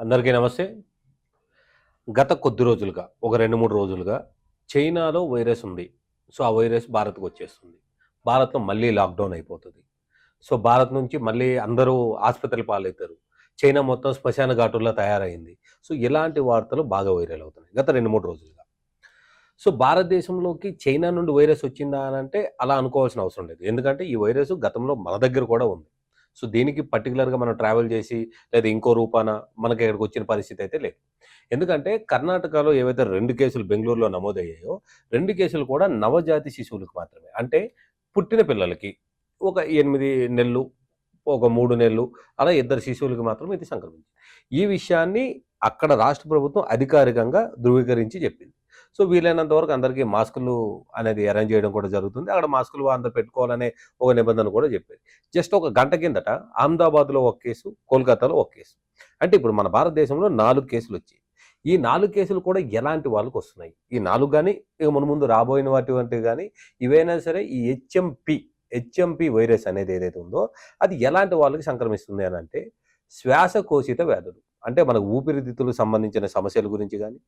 అందరికీ నమస్తే. గత కొద్ది రోజులుగా ఒక రెండు మూడు రోజులుగా చైనాలో వైరస్ ఉంది. సో ఆ వైరస్ భారత్కు వచ్చేస్తుంది. భారత్లో మళ్ళీ లాక్డౌన్ అయిపోతుంది. సో భారత్ నుంచి మళ్ళీ అందరూ ఆసుపత్రి పాలవుతారు. చైనా మొత్తం శ్మశాన ఘాటుల్లో తయారైంది. సో ఇలాంటి వార్తలు బాగా వైరల్ అవుతున్నాయి గత రెండు మూడు రోజులుగా. సో భారతదేశంలోకి చైనా నుండి వైరస్ వచ్చిందా అని అంటే అలా అనుకోవాల్సిన అవసరం లేదు. ఎందుకంటే ఈ వైరస్ గతంలో మన దగ్గర కూడా ఉంది. సో దీనికి పర్టికులర్గా మనం ట్రావెల్ చేసి లేదా ఇంకో రూపాన మనకి ఇక్కడికి వచ్చిన పరిస్థితి అయితే లేదు. ఎందుకంటే కర్ణాటకలో ఏవైతే రెండు కేసులు బెంగళూరులో నమోదయ్యాయో రెండు కేసులు కూడా నవజాతి శిశువులకు మాత్రమే. అంటే పుట్టిన పిల్లలకి ఒక ఎనిమిది నెలలు ఒక మూడు నెలలు అలా ఇద్దరు శిశువులకు మాత్రం ఇది సంక్రమించింది. ఈ విషయాన్ని అక్కడ రాష్ట్ర ప్రభుత్వం అధికారికంగా ధృవీకరించి చెప్పింది. సో వీలైనంత వరకు అందరికీ మాస్కులు అనేది అరేంజ్ చేయడం కూడా జరుగుతుంది. అక్కడ మాస్కులు అందరు పెట్టుకోవాలనే ఒక నిబంధన కూడా చెప్పేది. జస్ట్ ఒక గంట కిందట అహ్మదాబాద్లో ఒక కేసు కోల్కతాలో ఒక కేసు. అంటే ఇప్పుడు మన భారతదేశంలో నాలుగు కేసులు వచ్చాయి. ఈ నాలుగు కేసులు కూడా ఎలాంటి వాళ్ళకి వస్తున్నాయి? ఈ నాలుగు కానీ ఇక మన ముందు రాబోయిన వాటి కానీ ఇవైనా సరే ఈ హెచ్ఎంపి హెచ్ఎంపి వైరస్ అనేది ఏదైతే ఉందో అది ఎలాంటి వాళ్ళకి సంక్రమిస్తుంది అని అంటే శ్వాసకోశిత వ్యాధులు. అంటే మనకు ఊపిరితిత్తులకు సంబంధించిన సమస్యల గురించి కానీ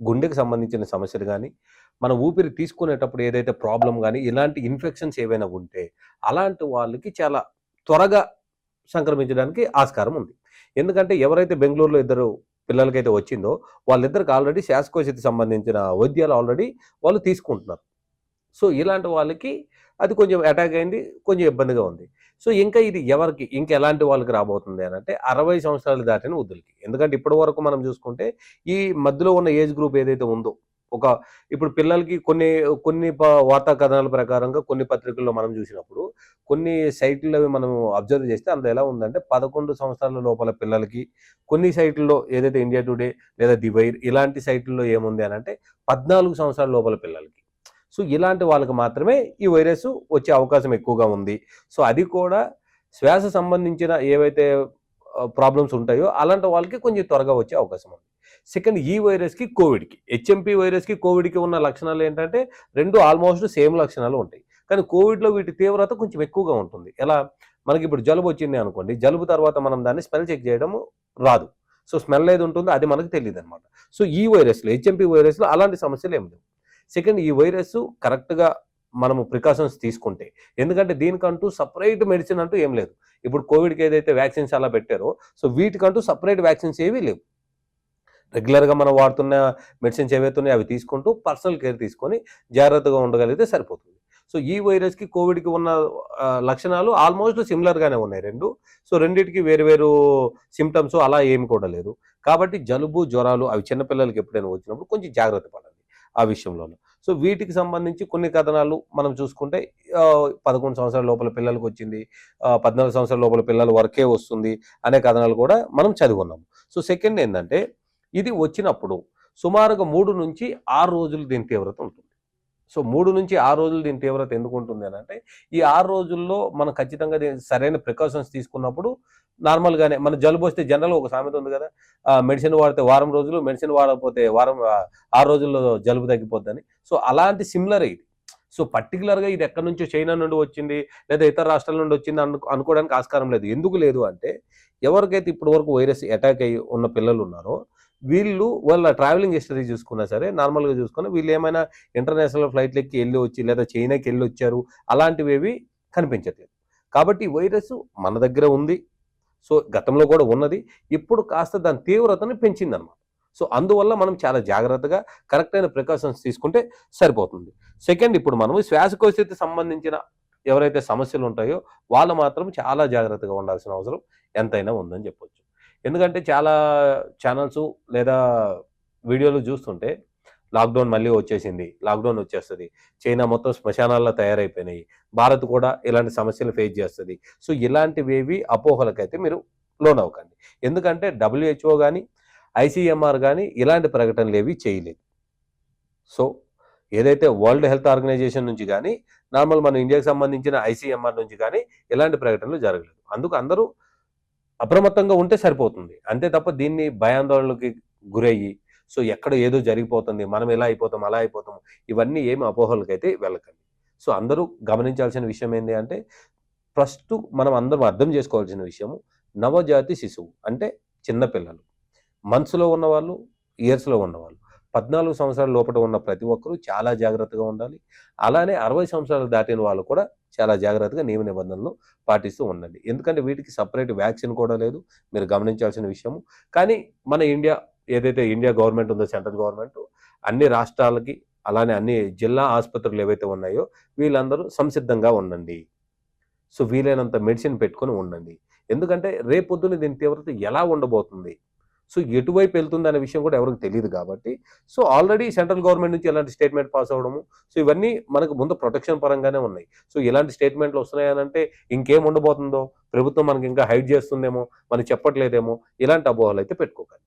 గుండెకి సంబంధించిన సమస్యలు కానీ మన ఊపిరి తీసుకునేటప్పుడు ఏదైతే ప్రాబ్లం కానీ ఇలాంటి ఇన్ఫెక్షన్స్ ఏవైనా ఉంటే అలాంటి వాళ్ళకి చాలా త్వరగా సంక్రమించడానికి ఆస్కారం ఉంది. ఎందుకంటే ఎవరైతే బెంగళూరులో ఇద్దరు పిల్లలకైతే వచ్చిందో వాళ్ళిద్దరికి ఆల్రెడీ శ్వాసకోశకి సంబంధించిన వైద్యాలు ఆల్రెడీ వాళ్ళు తీసుకుంటున్నారు. సో ఇలాంటి వాళ్ళకి అది కొంచెం అటాక్ అయింది కొంచెం ఇబ్బందిగా ఉంది. సో ఇంకా ఇది ఎవరికి ఇంకా ఎలాంటి వాళ్ళకి రాబోతుంది అని అంటే అరవై సంవత్సరాలు దాటిన వృద్ధులకి. ఎందుకంటే ఇప్పటి వరకు మనం చూసుకుంటే ఈ మధ్యలో ఉన్న ఏజ్ గ్రూప్ ఏదైతే ఉందో ఒక ఇప్పుడు పిల్లలకి కొన్ని కొన్ని ప- వార్తా కథనాల ప్రకారంగా కొన్ని పత్రికల్లో మనం చూసినప్పుడు కొన్ని సైట్లలో మనం అబ్జర్వ్ చేస్తే అందులో ఎలా ఉందంటే పదకొండు సంవత్సరాల లోపల పిల్లలకి కొన్ని సైట్లలో ఏదైతే ఇండియా టుడే లేదా ది వైర్ ఇలాంటి సైట్లలో ఏముంది అని అంటే పద్నాలుగు సంవత్సరాల లోపల పిల్లలకి. సో ఇలాంటి వాళ్ళకి మాత్రమే ఈ వైరస్ వచ్చే అవకాశం ఎక్కువగా ఉంది. సో అది కూడా శ్వాస సంబంధించిన ఏవైతే ప్రాబ్లమ్స్ ఉంటాయో అలాంటి వాళ్ళకి కొంచెం త్వరగా వచ్చే అవకాశం ఉంది. సెకండ్ ఈ వైరస్కి కోవిడ్కి హెచ్ఎంపీ వైరస్కి కోవిడ్కి ఉన్న లక్షణాలు ఏంటంటే రెండు ఆల్మోస్ట్ సేమ్ లక్షణాలు ఉంటాయి. కానీ కోవిడ్లో వీటి తీవ్రత కొంచెం ఎక్కువగా ఉంటుంది. ఎలా? మనకి ఇప్పుడు జలుబు వచ్చింది అనుకోండి జలుబు తర్వాత మనం దాన్ని స్మెల్ చెక్ చేయడం రాదు. సో స్మెల్ ఏది ఉంటుందో అది మనకు తెలియదు అనమాట సో ఈ వైరస్లో హెచ్ఎంపీ వైరస్లో అలాంటి సమస్యలు ఏమి లేవు. సెకండ్ ఈ వైరస్ కరెక్ట్గా మనము ప్రికాషన్స్ తీసుకుంటే. ఎందుకంటే దీనికంటూ సపరేట్ మెడిసిన్ అంటూ ఏం లేదు. ఇప్పుడు కోవిడ్కి ఏదైతే వ్యాక్సిన్స్ అలా పెట్టారో సో వీటికంటూ సపరేట్ వ్యాక్సిన్స్ ఏవీ లేవు. రెగ్యులర్గా మనం వాడుతున్న మెడిసిన్స్ ఏవైతే ఉన్నాయో అవి తీసుకుంటూ పర్సనల్ కేర్ తీసుకొని జాగ్రత్తగా ఉండగలిగితే సరిపోతుంది. సో ఈ వైరస్కి కోవిడ్కి ఉన్న లక్షణాలు ఆల్మోస్ట్ సిమిలర్గానే ఉన్నాయి రెండు. సో రెండింటికి వేరు వేరు సిమ్టమ్స్ అలా ఏమి కూడా లేదు. కాబట్టి జలుబు జ్వరాలు అవి చిన్నపిల్లలకి ఎప్పుడైనా వచ్చినప్పుడు కొంచెం జాగ్రత్త పడాలి. ఆ విషయంలోనూ. సో వీటికి సంబంధించి కొన్ని కథనాలు మనం చూసుకుంటే పదకొండు సంవత్సరాల లోపల పిల్లలకు వచ్చింది పద్నాలుగు సంవత్సరాల లోపల పిల్లల వరకే వస్తుంది అనే కథనాలు కూడా మనం చదివున్నాము సో సెకండ్ ఏంటంటే ఇది వచ్చినప్పుడు సుమారుగా మూడు నుంచి ఆరు రోజులు దీని తీవ్రత ఉంటుంది. సో మూడు నుంచి ఆరు రోజులు దీని తీవ్రత ఎందుకు ఉంటుంది అని అంటే ఈ ఆరు రోజుల్లో మనం ఖచ్చితంగా సరైన ప్రికాషన్స్ తీసుకున్నప్పుడు నార్మల్గానే మన జలుబు వస్తే జనరల్ ఒక సామెత ఉంది కదా మెడిసిన్ వాడితే వారం రోజులు మెడిసిన్ వాడకపోతే వారం ఆరు రోజుల్లో జలుబు తగ్గిపోద్దని. సో అలాంటి సిమిలర్ ఇది. సో పర్టికులర్గా ఇది ఎక్కడి నుంచో చైనా నుండి వచ్చింది లేదా ఇతర రాష్ట్రాల నుండి వచ్చింది అను అనుకోవడానికి ఆస్కారం లేదు. ఎందుకు లేదు అంటే ఎవరికైతే ఇప్పటి వరకు వైరస్ అటాక్ అయ్యి ఉన్న పిల్లలు ఉన్నారో వీళ్ళు వాళ్ళ ట్రావెలింగ్ హిస్టరీ చూసుకున్నా సరే నార్మల్గా చూసుకున్నా వీళ్ళు ఏమైనా ఇంటర్నేషనల్ ఫ్లైట్లకి ఎక్కి వెళ్ళి వచ్చి లేదా చైనాకి వెళ్ళి వచ్చారు అలాంటివి ఏవి కనిపించట్లేదు. కాబట్టి వైరస్ మన దగ్గర ఉంది. సో గతంలో కూడా ఉన్నది. ఇప్పుడు కాస్త దాని తీవ్రతను పెంచిందన్నమాట సో అందువల్ల మనం చాలా జాగ్రత్తగా కరెక్ట్ అయిన ప్రికాషన్స్ తీసుకుంటే సరిపోతుంది. సెకండ్ ఇప్పుడు మనం శ్వాసకోశకి సంబంధించిన ఎవరైతే సమస్యలు ఉంటాయో వాళ్ళు మాత్రం చాలా జాగ్రత్తగా ఉండాల్సిన అవసరం ఎంతైనా ఉందని చెప్పొచ్చు. ఎందుకంటే చాలా ఛానల్స్ లేదా వీడియోలు చూస్తుంటే లాక్డౌన్ మళ్ళీ వచ్చేసింది లాక్డౌన్ వచ్చేస్తుంది. చైనా మొత్తం శ్మశానాల్లో తయారైపోయినాయి. భారత్ కూడా ఇలాంటి సమస్యలు ఫేస్ చేస్తుంది. సో ఇలాంటివేవి అపోహలకైతే మీరు లోన్ అవ్వకండి ఎందుకంటే డబ్ల్యూహెచ్ఓ కానీ ఐసీఎంఆర్ కానీ ఇలాంటి ప్రకటనలు ఏవి చేయలేదు. సో ఏదైతే వరల్డ్ హెల్త్ ఆర్గనైజేషన్ నుంచి కానీ నార్మల్ మన ఇండియాకి సంబంధించిన ఐసీఎంఆర్ నుంచి కానీ ఇలాంటి ప్రకటనలు జరగలేదు. అందుకు అందరూ అప్రమత్తంగా ఉంటే సరిపోతుంది. అంతే తప్ప దీన్ని భయాందోళనకి గురయ్యి సో ఎక్కడ ఏదో జరిగిపోతుంది మనం ఎలా అయిపోతాం అలా అయిపోతాం ఇవన్నీ ఏమి అపోహలకైతే వెళ్ళకండి. సో అందరూ గమనించాల్సిన విషయం ఏంటి అంటే ఫస్ట్ మనం అందరం అర్థం చేసుకోవాల్సిన విషయము నవజాతి శిశువు అంటే చిన్నపిల్లలు. మనసులో ఉన్నవాళ్ళు ఇయర్స్లో ఉన్నవాళ్ళు. పద్నాలుగు సంవత్సరాల లోపల ఉన్న ప్రతి ఒక్కరూ చాలా జాగ్రత్తగా ఉండాలి. అలానే అరవై సంవత్సరాలు దాటిన వాళ్ళు కూడా చాలా జాగ్రత్తగా నియమ నిబంధనలు పాటిస్తూ ఉండండి. ఎందుకంటే వీటికి సపరేట్ వ్యాక్సిన్ కూడా లేదు. మీరు గమనించాల్సిన విషయము. కానీ మన ఇండియా ఏదైతే ఇండియా గవర్నమెంట్ ఉందో సెంట్రల్ గవర్నమెంట్ అన్ని రాష్ట్రాలకి అలానే అన్ని జిల్లా ఆసుపత్రులు ఏవైతే ఉన్నాయో వీళ్ళందరూ సంసిద్ధంగా ఉండండి. సో వీలైనంత మెడిసిన్ పెట్టుకొని ఉండండి. ఎందుకంటే రేపొద్దున దీని తీవ్రత ఎలా ఉండబోతుంది? సో ఎటువైపు వెళ్తుంది అనే విషయం కూడా ఎవరికి తెలియదు కాబట్టి. సో ఆల్రెడీ సెంట్రల్ గవర్నమెంట్ నుంచి ఎలాంటి స్టేట్మెంట్ పాస్ అవ్వడము సో ఇవన్నీ మనకు ముందు ప్రొటెక్షన్ పరంగానే ఉన్నాయి. సో ఇలాంటి స్టేట్మెంట్లు వస్తున్నాయనంటే ఇంకేం ఉండబోతుందో ప్రభుత్వం మనకి ఇంకా హైడ్ చేస్తుందేమో మనకి చెప్పట్లేదేమో ఇలాంటి అపోహలు అయితే పెట్టుకోకండి.